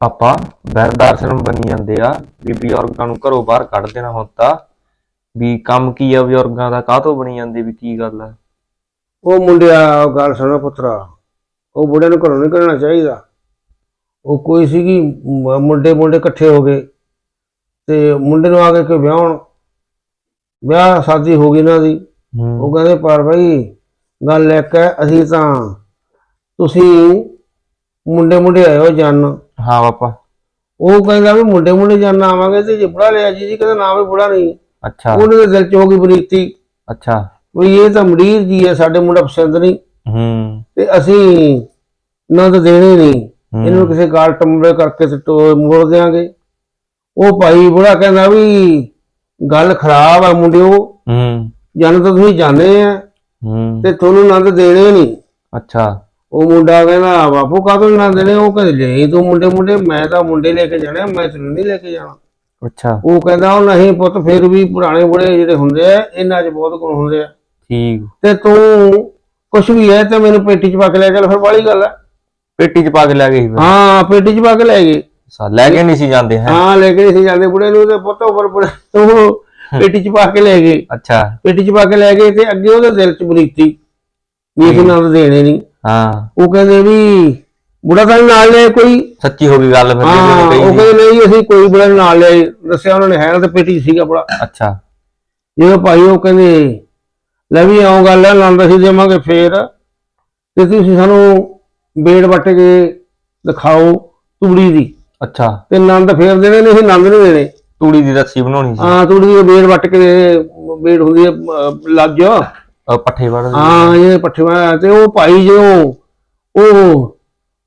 ਪਾਪਾ ਬਰਦਾਸ਼ਰਮ ਬਣੀ ਜਾਂਦੇ ਆ ਵੀ ਬਜ਼ੁਰਗਾਂ ਨੂੰ ਘਰੋਂ ਬਾਹਰ ਕੱਢ ਦੇਣਾ ਤਾਂ ਵੀ ਕੰਮ ਕੀ ਆ ਬਜ਼ੁਰਗਾਂ ਦਾ ਕਾਹਤੋਂ ਬਣੀ ਜਾਂਦੇ ਵੀ ਕੀ ਗੱਲ ਆ? ਉਹ ਮੁੰਡਿਆ ਉਹ ਗੱਲ ਸੁਣੋ ਪੁੱਤਰਾ ਉਹ ਬੁੜੇ ਨੂੰ ਘਰੋਂ ਨਹੀਂ ਕਰਨਾ ਚਾਹੀਦਾ। ਉਹ ਕੋਈ ਸੀਗੀ ਮ- ਮੁੰਡੇ ਮੁੰਡੇ ਇਕੱਠੇ ਹੋ ਗਏ ਤੇ ਮੁੰਡੇ ਨੂੰ ਆ ਕੇ ਕਿ ਵਿਆਹਣ ਵਿਆਹ ਸ਼ਾਦੀ ਹੋ ਗਈ ਨਾ ਦੀ। ਉਹ ਕਹਿੰਦੇ ਪਰ ਭਾਈ ਗੱਲ ਇੱਕ ਹੈ ਅਸੀਂ ਤਾਂ ਤੁਸੀਂ ਮੁੰਡੇ ਮੁੰਡੇ ਆਇਓ ਜਨ ਹਾਂ ਪਾਪਾ। ਉਹ ਕਹਿੰਦਾ ਵੀ ਮੁੰਡੇ ਮੁੰਡੇ ਜਨ ਆਵਾਂਗੇ ਤੇ ਜੇ ਬੁੜਾ ਲਿਆ ਜੀ ਜੀ ਕਹਿੰਦਾ ਨਾ ਵੀ ਬੁੜਾ ਨਹੀਂ। ਅੱਛਾ। ਉਹਨੇ ਦੇ ਦਿਲ ਚ ਹੋ ਗਈ ਬਰੀਤੀ। ਅੱਛਾ। ਵੀ ਇਹ ਤਾਂ ਮਰੀਜ਼ ਜੀ ਹੈ ਸਾਡੇ ਮੁੰਡਾ ਪਸੰਦ ਨਹੀਂ। ਹੂੰ। ਤੇ ਅਸੀਂ ਨੰਦ ਦੇਣੇ ਨਹੀਂ। ਇਹਨੂੰ ਕਿਸੇ ਗਾਲ ਟੰਬੇ ਕਰਕੇ ਮੋੜ ਦਿਆਂਗੇ। ਉਹ ਭਾਈ ਬੁੜਾ ਕਹਿੰਦਾ ਵੀ ਗੱਲ ਖਰਾਬ ਆ ਮੁੰਡਿਓ। ਹੂੰ। ਜਨ ਤਾਂ ਤੁਸੀਂ ਜਾਣਦੇ ਆ। ਹੂੰ। ਤੇ ਤੁਹਾਨੂੰ ਨੰਦ ਦੇਣੇ ਨਹੀਂ। ਅੱਛਾ। ਉਹ ਮੁੰਡਾ ਕਹਿੰਦਾ ਬਾਪੂ ਕਾਹਤੋਂ ਨੀ? ਦੇਣੇ ਉਹ ਕਹਿੰਦੇ ਲੈ ਤੂੰ ਮੁੰਡੇ ਮੁੰਡੇ ਮੈਂ ਤਾਂ ਮੁੰਡੇ ਲੈ ਕੇ ਜਾਣਾ ਮੈਂ ਤੈਨੂੰ ਨਹੀਂ ਲੈ ਕੇ ਜਾਣਾ। ਅੱਛਾ। ਉਹ ਕਹਿੰਦਾ ਉਹ ਨਹੀਂ ਪੁੱਤ ਫਿਰ ਵੀ ਪੁਰਾਣੇ ਬੁੜੇ ਜਿਹੜੇ ਹੁੰਦੇ ਆ ਇਹਨਾਂ 'ਚ ਬਹੁਤ ਗੁਣ ਹੁੰਦੇ ਆ। ਠੀਕ। ਤੇ ਤੂੰ ਕੁਛ ਵੀ ਹੈ ਤੇ ਮੈਨੂੰ ਪੇਟੀ 'ਚ ਪਾ ਕੇ ਲੈ ਚੱਲ ਫਿਰ ਵਾਲੀ ਗੱਲ ਹੈ ਪੇਟੀ ਚ ਪਾ ਕੇ ਲੈ ਗਏ ਸੀ ਫਿਰ। ਹਾਂ ਪੇਟੀ 'ਚ ਪਾ ਕੇ ਲੈ ਗਏ ਅੱਛਾ, ਲੈ ਕੇ ਨਹੀਂ ਸੀ ਜਾਂਦੇ ਹੈ? ਹਾਂ ਲੈ ਕੇ ਸੀ ਜਾਂਦੇ ਬੁੜੇ ਨੂੰ ਤੇ ਪੁੱਤ ਉੱਪਰ ਬੁੜੇ ਉਹ ਪੇਟੀ 'ਚ ਪਾ ਕੇ ਲੈ ਗਏ। ਅੱਛਾ। ਪੇਟੀ 'ਚ ਪਾ ਕੇ ਲੈ ਗਏ ਤੇ ਅੱਗੇ ਉਹਦੇ ਦਿਲ 'ਚ ਬਰੀਤੀ। ਵੀ ਅਸੀਂ ਨਾਲ ਦੇਣੇ ਨਹੀਂ। ਹਾਂ। ਉਹ ਕਹਿੰਦੇ ਵੀ ਬੁੜਾ ਤਾਂ ਨੀ ਨਾਲ ਲਿਆ ਕੋਈ। ਸੱਚੀ ਹੋ ਗਈ ਗੱਲ ਫਿਰ ਹਾਂ ਜਿਹੜੀ ਉਹ ਉਹਨੇ ਕਹੀ ਸੀ। ਕਹਿੰਦੇ ਨਹੀਂ ਅਸੀਂ ਕੋਈ ਬੁੜਾ ਨੀ ਨਾਲ ਲਿਆ ਦੱਸਿਆ ਉਹਨਾਂ ਨੇ ਹੈ ਤੇ ਪੇਟੀ 'ਚ ਸੀਗਾ ਬੁੜਾ। ਅੱਛਾ। ਜਦੋਂ ਭਾਈ ਉਹ ਕਹਿੰਦੇ ਲੈ ਵੀ ਆਉਂ ਗੱਲ ਹੈ ਨੰਦ ਅਸੀਂ ਦੇਵਾਂਗੇ ਫੇਰ। ਤੇ ਤੁਸੀਂ ਸਾਨੂੰ ਬੇੜ ਵੱਟ ਕੇ ਦਿਖਾਓ ਤੂੜੀ ਦੀ। ਅੱਛਾ। ਤੇ ਨੰਦ ਫੇਰ ਦੇਣੇ ਨਹੀਂ ਅਸੀਂ ਨੰਦ ਨਹੀਂ ਦੇਣੇ। ਤੂੜੀ ਦੀ ਰੱਸੀ ਬਣਾਉਣੀ ਸੀ। ਹਾਂ ਤੂੜੀ ਦੀ ਬੇੜ ਵੱਟ ਕੇ ਬੇੜ ਹੁੰਦੀ ਹੈ ਲੱਜ ਅਹ ਪੱਠੇ ਵੜ ਹਾਂ ਇਹ ਪੱਠੀਆਂ ਤੇ ਉਹ ਭਾਈ ਜਦੋਂ ਉਹ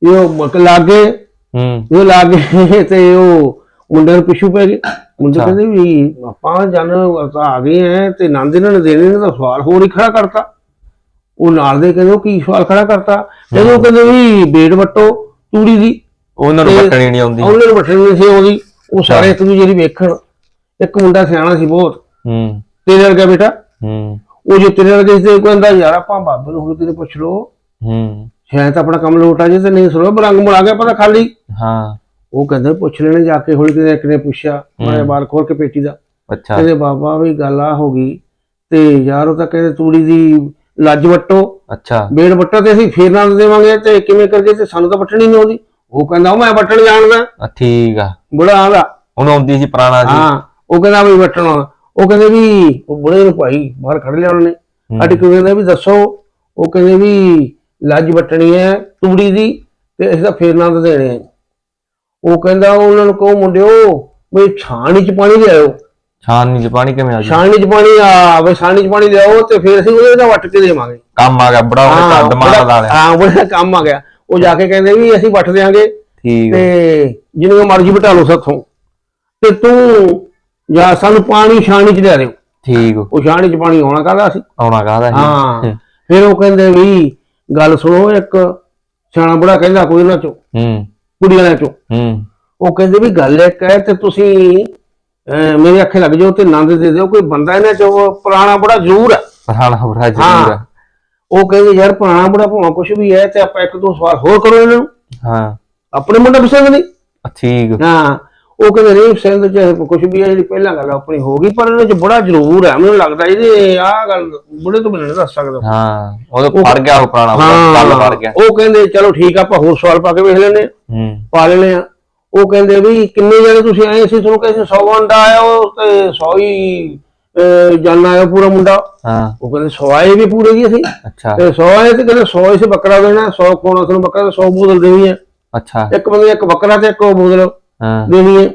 ਇਹ ਲਾਗੇ ਹੂੰ। ਇਹ ਲਾਗੇ ਤੇ ਉਹ ਮੁੰਡੇ ਨੂੰ ਪਿੱਛੂ ਪੈ ਗਏ। ਮੁੰਡੇ। ਕਹਿੰਦੇ ਵੀ ਆਪਾਂ ਜਨ ਤਾਂ ਆ ਗਏ ਐ ਤੇ ਨੰਦ ਇਹਨਾਂ ਨੇ ਦੇਣੇ ਨੇ ਤਾਂ ਸਵਾਲ ਹੋਰ ਹੀ ਖੜਾ ਕਰਤਾ। ਉਹ ਨਾਲ ਦੇ ਕਹਿੰਦੇ ਉਹ ਕੀ ਸਵਾਲ ਖੜਾ ਕਰਤਾ? ਕਹਿੰਦੇ ਉਹ ਕਹਿੰਦੇ ਵੀ ਬੇੜ ਵੱਟੋ ਤੂੜੀ ਦੀ। ਉਹਨਾਂ ਨੂੰ ਤੇ- ਪੱਟਣੀ ਨਹੀਂ ਆਉਂਦੀ। ਉਹਨਾਂ ਨੂੰ ਵੱਟਣੀ ਨਹੀਂ ਸੀ ਉਹਦੀ ਉਹ ਸਾਰੇ ਇੱਕ ਦੂਜੇ ਦੀ ਵੇਖਣ। ਇੱਕ ਮੁੰਡਾ ਸਿਆਣਾ ਸੀ ਬਹੁਤ। ਹੂੰ। ਤੇਰੇ ਵਰਗਾ ਬੇਟਾ। ਹੂੰ। ਉਹ ਜੇ ਤੇਰੇ ਸੀ ਤੇ ਉਹ ਕਹਿੰਦਾ ਯਾਰ ਆਪਾਂ ਬਾਬੇ ਨੂੰ ਹੁਣ ਤੇਰੇ ਪੁੱਛ ਲੋ ਹੂੰ। ਸ਼ਾਇਦ ਆਪਣਾ ਕੰਮ ਲੋਟ ਜੇ ਤੇ ਨਹੀਂ ਸੁਣੋ ਬਰੰਗ ਬਣਾ ਗਿਆ ਪਤਾ ਖਾਲੀ। ਹਾਂ। ਉਹ ਕਹਿੰਦੇ ਪੁੱਛ ਲੈਣੇ ਜਾ ਕੇ ਹੌਲੀ ਕਿਤੇ ਇੱਕ ਨੇ ਪੁੱਛਿਆ ਮੈਂ ਬਾਹਰ ਖੋਲ ਕੇ ਪੇਟੀ ਦਾ। ਅੱਛਾ। ਕਹਿੰਦੇ ਬਾਬਾ ਵੀ ਗੱਲ ਆ ਹੋ ਗਈ। ਤੇ ਯਾਰ ਉਹ ਤਾਂ ਕਹਿੰਦੇ ਤੂੜੀ ਦੀ ਲੱਜ ਵੱਟੋ। ਅੱਛਾ। ਬੇੜ ਵੱਟੋ ਤੇ ਅਸੀਂ ਫੇਰ ਨਾਲ ਦੇਵਾਂਗੇ ਤੇ ਕਿਵੇਂ ਕਰਕੇ ਤੇ ਸਾਨੂੰ ਤਾਂ ਵੱਟਣੀ ਨਹੀਂ ਆਉਂਦੀ। ਉਹ ਕਹਿੰਦਾ ਮੈਂ ਵੱਟਣ ਜਾਣਦਾ। ਠੀਕ ਆ। ਬੁੜਾ ਆਂਦਾ ਉਹਨੂੰ ਆਉਂਦੀ ਸੀ ਪੁਰਾਣਾ ਜੀ। ਹਾਂ। ਉਹ ਕਹਿੰਦਾ ਵੀ ਵੱਟਣਾ। ਉਹ ਕਹਿੰਦੇ ਵੀ ਉਹ ਬੁੜੇ ਨੂੰ ਭਾਈ ਬਾਹਰ ਕੱਢ ਲਿਆ ਉਹਨੇ। ਅਟ ਕਿਉਂ ਕਹਿੰਦਾ ਵੀ ਦੱਸੋ ਉਹ ਕਹਿੰਦੇ ਵੀ ਲੱਜ ਵੱਟਣੀ ਹੈ ਤੂੜੀ ਦੀ ਤੇ ਅਸੀਂ ਤਾਂ ਫੇਰ ਨਾਲ ਦੇਣੇ ਆ। ਉਹ ਕਹਿੰਦਾ ਉਹਨਾਂ ਨੂੰ ਕਹੋ ਮੁੰਡਿਓ ਵੀ ਛਾਣੀ ਚ ਪਾਣੀ ਲਿਆਓ ਛਾਨਣੀ ਚ ਪਾਣੀ ਕਿਵੇਂ ਆ ਛਾਣੀ ਚ ਪਾਣੀ ਆ ਵੀ ਛਾਣੀ ਚ ਪਾਣੀ ਲਿਆਓ ਤੇ ਫਿਰ ਅਸੀਂ ਉਹਦੇ ਦਾ ਵੱਟ ਕੇ ਦੇਵਾਂਗੇ। ਕੰਮ ਆ ਗਿਆ ਬੜਾ ਉਹਨੇ ਹਾਂ, ਕੱਦ ਮਾਰ ਲਾ ਲਿਆ। ਹਾਂ ਬੜਾ ਕੰਮ ਆ ਗਿਆ। ਉਹ ਜਾ ਕੇ ਕਹਿੰਦੇ ਵੀ ਅਸੀਂ ਵੱਟ ਦੇਾਂਗੇ ਠੀਕ। ਤੇ ਜਿੰਨੇ ਮਰਜ਼ੀ ਬਟਾ ਲਓ ਸਾਥੋਂ। ਤੇ ਤੂੰ ਜਾਂ ਸਾਨੂੰ ਪਾਣੀ ਛਾਣੀ ਚ ਲਿਆ ਦਿਓ। ਠੀਕ। ਉਹ ਛਾਣੀ ਚ ਪਾਣੀ ਆਉਣਾ ਕਾਹਦਾ ਸੀ? ਆਉਣਾ ਕਾਹਦਾ ਸੀ? ਹਾਂ। ਫਿਰ ਉਹ ਕਹਿੰਦੇ ਵੀ ਗੱਲ ਸੁਣੋ ਇੱਕ ਸਿਆਣਾ ਬੜਾ ਕਹਿੰਦਾ ਕੋਈ ਨਾ ਚੋ ਹੂੰ। ਕੁੜੀ ਵਾਲਿਆਂ ਚੋ। ਹੂੰ। ਉਹ ਕਹਿੰਦੇ ਵੀ ਗੱਲ ਇੱਕ ਹੈ ਤੇ ਤੁਸੀਂ ਮੇਰੇ ਅੱਖੇ ਲੱਗ ਜਾਓ ਤੇ ਨੰਦ ਦੇ ਦਿਓ। ਕੋਈ ਬੰਦਾ ਇਹਨਾਂ ਚੋਂ ਪੁਰਾਣਾ ਬੜਾ ਜ਼ਰੂਰ ਹੈ। ਪੁਰਾਣਾ ਬੜਾ ਜ਼ਰੂਰ ਆ ਉਹ ਕਹਿੰਦੇ ਯਾਰ ਪੁਰਾਣਾ ਬੜਾ ਭਾਵੇਂ ਕੁਝ ਵੀ ਹੈ ਤੇ ਆਪਾਂ ਇੱਕ ਦੋ ਸਵਾਲ ਹੋਰ ਕਰੋ ਇਹਨਾਂ ਨੂੰ। ਹਾਂ। ਆਪਣੇ ਮੁੰਡਾ ਪਸੰਦ ਨਹੀਂ? ਠੀਕ। ਹਾਂ। ਉਹ ਕਹਿੰਦੇ ਨਹੀਂ ਪਸੰਦ ਚਾਹੇ ਕੁਝ ਵੀ ਹੈ ਜਿਹੜੀ ਪਹਿਲਾਂ ਗੱਲ ਆਪਣੀ ਹੋ ਗਈ ਪਰ ਇਹਨਾਂ ਚ ਬੜਾ ਜ਼ਰੂਰ ਹੈ ਮੈਨੂੰ ਲੱਗਦਾ ਇਹਦੇ ਆਹ ਗੱਲ ਬੁੜੇ ਤੋਂ ਬਿਨਾਂ ਨਹੀਂ ਦੱਸ ਸਕਦਾ। ਹਾਂ ਉਹ ਫੜ ਗਿਆ ਉਹ ਪੁਰਾਣਾ ਗੱਲ ਫੜ ਗਿਆ। ਉਹ ਕਹਿੰਦੇ ਚਲੋ ਠੀਕ ਆਪਾਂ ਹੋਰ ਸਵਾਲ ਪਾ ਕੇ ਵੇਖ ਲੈਨੇ ਹੂੰ। ਪਾ ਲੈਨੇ ਆ ਉਹ ਕਹਿੰਦੇ ਵੀ ਕਿੰਨੇ ਜਣੇ ਤੁਸੀਂ ਆਏ ਸੀ ਤੁਹਾਨੂੰ ਕਹਿੰਦੇ 100 ਅੰਡਾ ਆਇਆ ਉਹ ਤੇ 100 ਹੀ ਜਾਨਾ ਆਇਆ ਪੂਰਾ ਮੁੰਡਾ। ਹਾਂ। ਉਹ ਕਹਿੰਦੇ 100 ਆਏ ਵੀ ਪੂਰੇ ਜੀ ਅਸੀਂ। ਅੱਛਾ। ਤੇ 100 ਆਏ ਤੇ ਕਹਿੰਦੇ 100 ਇਸੇ ਬੱਕਰਾ ਦੇਣਾ 100 ਕੋਣਾ ਤੁਹਾਨੂੰ ਬੱਕਰਾ ਤੇ 100 ਬੋਤਲ ਦੇਣੀ ਹੈ ਅੱਛਾ। ਇੱਕ ਬੰਦੇ ਇੱਕ ਬੱਕਰਾ ਤੇ ਇੱਕ ਬੋਤਲ। ਹਾਂ। ਦੇਣੀ ਹੈ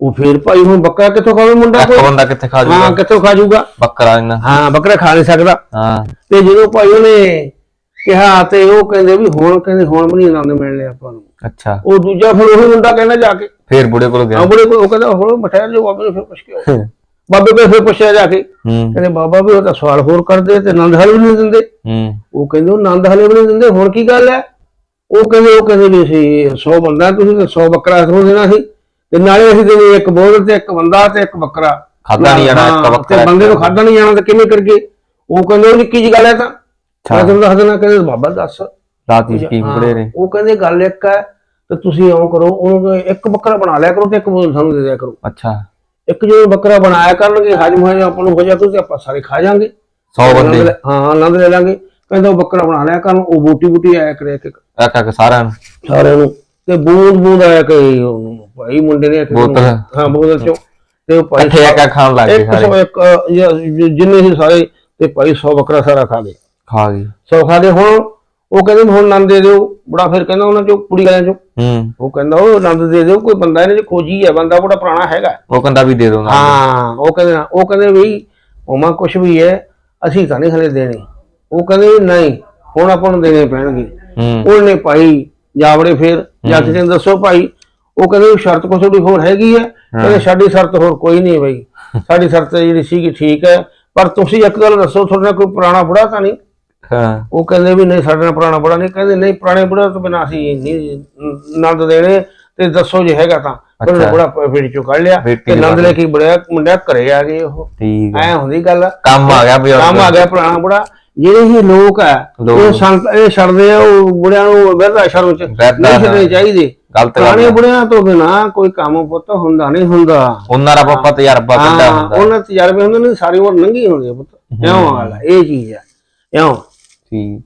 ਉਹ ਫੇਰ ਭਾਈ ਹੁਣ ਬੱਕਰਾ ਕਿੱਥੋਂ ਖਾਵੇ ਮੁੰਡਾ ਇੱਕ ਕੋਈ? ਬੰਦਾ ਕਿੱਥੇ ਖਾ ਹਾਂ ਜੂਗਾ ਕਿੱਥੋਂ ਖਾ ਜਾਊਗਾ? ਬੱਕਰਾ ਇਹਨਾਂ ਹਾਂ ਬੱਕਰਾ ਖਾ ਨਹੀਂ ਸਕਦਾ। ਹਾਂ। ਤੇ ਜਦੋਂ ਭਾਈ ਉਹਨੇ ਕਿਹਾ ਤੇ ਉਹ ਕਹਿੰਦੇ ਵੀ ਹੁਣ ਕਹਿੰਦੇ ਹੁਣ ਵੀ ਨਹੀਂ ਆਨੰਦ ਮਿਲਣੇ ਆਪਾਂ ਨੂੰ। ਅੱਛਾ। ਉਹ ਦੂਜਾ ਫਿਰ ਉਹੀ ਮੁੰਡਾ ਕਹਿੰਦਾ ਜਾ ਕੇ। ਫੇਰ ਬੁੜੇ ਕੋਲ ਗਿਆ। ਆਂਬੜੇ ਕੋਲ ਉਹ ਕਹਿੰਦਾ ਹੁਣ ਮਠਿਆਰ ਜੋ ਬਾਬੇ ਨੂੰ ਫਿਰ ਪੁੱਛ ਕੇ ਆਓ। ਬਾਬੇ ਕੋਲ ਫਿਰ ਪੁੱਛਿਆ ਜਾ ਕੇ। ਹੂੰ। ਕਹਿੰਦੇ ਬਾਬਾ ਵੀ ਉਹ ਤਾਂ ਸਵਾਲ ਹੋਰ ਕਰਦੇ ਤੇ ਆਨੰਦ ਹਲ ਵੀ ਨਹੀਂ ਦਿੰਦੇ। ਹੂੰ। ਉਹ ਕਹਿੰਦੇ ਉਹ ਆਨੰਦ ਹਲੇ ਵੀ ਨਹੀਂ ਦਿੰਦੇ ਹੁਣ ਕੀ ਗੱਲ ਹੈ? ਉਹ ਕਹਿੰਦੇ ਉਹ ਕਹਿੰਦੇ ਵੀ ਅਸੀਂ 100 ਬੰਦਾ ਤੁਸੀਂ ਤਾਂ 100 ਬੱਕਰਾ ਤੁਹਾਨੂੰ ਦੇਣਾ ਸੀ। ਤੇ ਨਾਲੇ ਅਸੀਂ ਦੇਣੀ ਇੱਕ ਬੋਲ ਤੇ ਇੱਕ ਬੰਦਾ ਤੇ ਇੱਕ ਬੱਕਰਾ। ਖਾਧਾ ਨਹੀਂ ਜਾਣਾ ਇੱਕ ਬੱਕਰਾ ਤੇ ਬੰਦੇ ਨੂੰ ਖਾਦਾ ਨਹੀਂ ਜਾਣਾ ਤੇ ਕਿਵੇਂ ਕਰਗੇ ਉਹ ਕਹਿੰਦੇ ਉਹ ਨਿੱਕੀ ਜੀ ਗੱਲ ਹੈ ਤਾਂ। ਮੈਂ ਤੁਹਾਨੂੰ ਦੱਸ ਦੇਣਾ ਕਹਿੰਦੇ ਬਾਬਾ ਦੱਸ। ਰਾਤੀ ਸਕੀਮ ਬੜੇ ਨੇ। ਉਹ ਕਹਿੰਦੇ ਗੱਲ ਇੱਕ ਹੈ ਤੇ ਤੁਸੀਂ ਇਉਂ ਕਰੋ ਉਹਨੂੰ ਇੱਕ ਬੱਕਰਾ ਬਣਾ ਲਿਆ ਕਰੋ ਤੇ ਇੱਕ ਬੋਤਲ ਸਾਨੂੰ ਦੇ ਦਿਆ ਕਰੋ। ਅੱਛਾ। ਇੱਕ ਜਦੋਂ ਬੱਕਰਾ ਬਣਾਇਆ ਕਰਨਗੇ ਹਜਮ ਹੋ ਜਾ ਆਪਾਂ ਨੂੰ ਹੋ ਜਾ ਤੇ ਆਪਾਂ ਸਾਰੇ ਖਾ ਜਾਾਂਗੇ। 100 ਬੰਦੇ। ਹਾਂ ਆਨੰਦ ਲੈ ਲਾਂਗੇ। ਕਹਿੰਦਾ ਉਹ ਬੱਕਰਾ ਬਣਾ ਲਿਆ ਕਰਨ ਉਹ ਬੂਟੀ ਬੂਟੀ ਆਇਆ ਕਰੇ ਇੱਕ। ਇੱਕ ਇੱਕ ਸਾਰਿਆਂ ਨੂੰ। ਸਾਰਿਆਂ ਨੂੰ। ਤੇ ਬੂੰਦ ਬੂੰਦ ਆਇਆ ਉਹਨੂੰ ਭਾਈ ਮੁੰਡੇ ਨੇ ਇੱਕ ਬੋਤਲ। ਹਾਂ ਬੋਤਲ ਚੋਂ। ਤੇ ਉਹ ਭਾਈ ਇਕੱਠੇ ਇੱਕ ਇੱਕ ਖਾਣ ਲੱਗ ਗਏ ਇੱਕ ਸਾਰੇ। ਸੌ ਇੱਕ ਜਾਂ ਜਿੰਨੇ ਸੀ ਸਾਰੇ ਤੇ ਭਾਈ 100 ਬੱਕਰਾ ਸਾਰਾ ਖਾ ਗਏ। ਖਾ ਗਏ। ਸੌ ਖਾ ਗਏ। ਹੁਣ ਉਹ ਕਹਿੰਦੇ ਹੁਣ ਆਨੰਦ ਦੇ ਦਿਓ। ਬੜਾ ਫਿਰ ਕਹਿੰਦਾ ਉਹਨਾਂ ਚੋਂ ਕੁੜੀ ਵਾਲਿਆਂ ਚੋਂ। ਹੂੰ। ਉਹ ਕਹਿੰਦਾ ਉਹ ਆਨੰਦ ਦੇ ਦਿਓ ਕੋਈ ਬੰਦਾ ਇਹਨੇ ਚ ਖੋਜੀ ਹੈ ਬੰਦਾ ਬੜਾ ਪੁਰਾਣਾ ਹੈਗਾ। ਉਹ ਕਹਿੰਦਾ ਵੀ ਦੇ ਦੋ ਨਾ ਹਾਂ ਉਹ ਕਹਿੰਦੇ ਉਹ ਕਹਿੰਦੇ ਵੀ ਉਮਾ ਕੁਛ ਵੀ ਹੈ ਅਸੀਂ ਤਾਂ ਨਹੀਂ ਹਲੇ ਦੇਣੇ। ਉਹ ਕਹਿੰਦੇ ਵੀ ਨਹੀਂ ਹੁਣ ਆਪਾਂ ਨੂੰ ਦੇਣੇ ਪੈਣਗੇ। ਹੂੰ। ਉਹਨੇ ਭਾਈ ਜਾਵੜੇ ਫੇਰ ਜੱਜ ਨੇ ਦੱਸੋ ਭਾਈ ਉਹ ਕਹਿੰਦੇ ਵੀ ਸ਼ਰਤ ਕੋਈ ਥੋੜੀ ਹੋਰ ਹੈਗੀ ਹੈ। ਕਹਿੰਦੇ ਸਾਡੀ ਸ਼ਰਤ ਹੋਰ ਕੋਈ ਨਹੀਂ ਬਈ। ਸਾਡੀ ਸ਼ਰਤ ਜਿਹੜੀ ਸੀਗੀ ਠੀਕ ਹੈ। ਪਰ ਤੁਸੀਂ ਇੱਕ ਗੱਲ ਦੱਸੋ ਤੁਹਾਡੇ ਨਾਲ ਕੋਈ ਪੁਰਾਣਾ ਬੁੜਾ ਤਾਂ ਨਹੀਂ? ਹਾਂ। ਉਹ ਕਹਿੰਦੇ ਵੀ ਨਹੀਂ ਸਾਡੇ ਨਾਲ ਪੁਰਾਣਾ ਬੁੜਾ ਨਹੀਂ। ਕਹਿੰਦੇ ਨਹੀਂ ਪੁਰਾਣੇ ਬੁੜਾ ਤੋਂ ਬਿਨਾਂ ਅਸੀਂ ਨਹੀਂ ਨੰਦ ਦੇਣੇ ਤੇ ਦੱਸੋ ਜੇ ਹੈਗਾ ਤਾਂ। ਉਹਨੇ ਬੁੜਾ ਫੇੜੀ ਚੋਂ ਕੱਢ ਲਿਆ। ਤੇ ਨੰਦ ਲੈ ਕੇ ਬੁੜਿਆ ਮੁੰਡਾ ਘਰੇ ਆ ਗਏ ਉਹ। ਐ ਹੁੰਦੀ ਗੱਲ। ਕੰਮ ਆ ਗਿਆ ਕੰਮ ਆ ਗਿਆ ਪੁਰਾਣਾ ਬੁੜਾ। ਜਿਹੜੇ ਹੀ ਲੋਕ ਆ ਲੋਕ। ਇਹ ਸੰਤ ਇਹ ਛੱਡਦੇ ਆ ਉਹ ਬੁੜਿਆਂ ਨੂੰ ਵਹਿਦਾ ਸ਼ਰਮ ਚ ਨਹੀਂ ਛੱਡਣੇ ਚਾਹੀਦੇ। ਗਲਤ ਗੱਲ ਪੁਰਾਣੇ। ਬੁੜਿਆਂ ਤੋਂ ਬਿਨਾਂ ਕੋਈ ਕੰਮ ਪੁੱਤ ਹੁੰਦਾ ਨਹੀਂ ਹੁੰਦਾ। ਉਹਨਾਂ ਦਾ ਪਾਪਾ ਤਜਰਬਾ ਕੱਢਿਆ ਹਾਂ ਹੁੰਦਾ। ਉਹਨਾਂ ਦੇ ਤਜਰਬੇ ਹੁੰਦੇ ਨੇ ਸਾਰੀ ਉਮਰ ਲੰਘੀ ਹੁੰਦੀ ਆ ਪੁੱਤ। ਇਉਂ ਆ ਗੱਲ ਆ, ਇਹ ਚੀਜ਼ ਆ। ਇਉਂ। ਠੀਕ।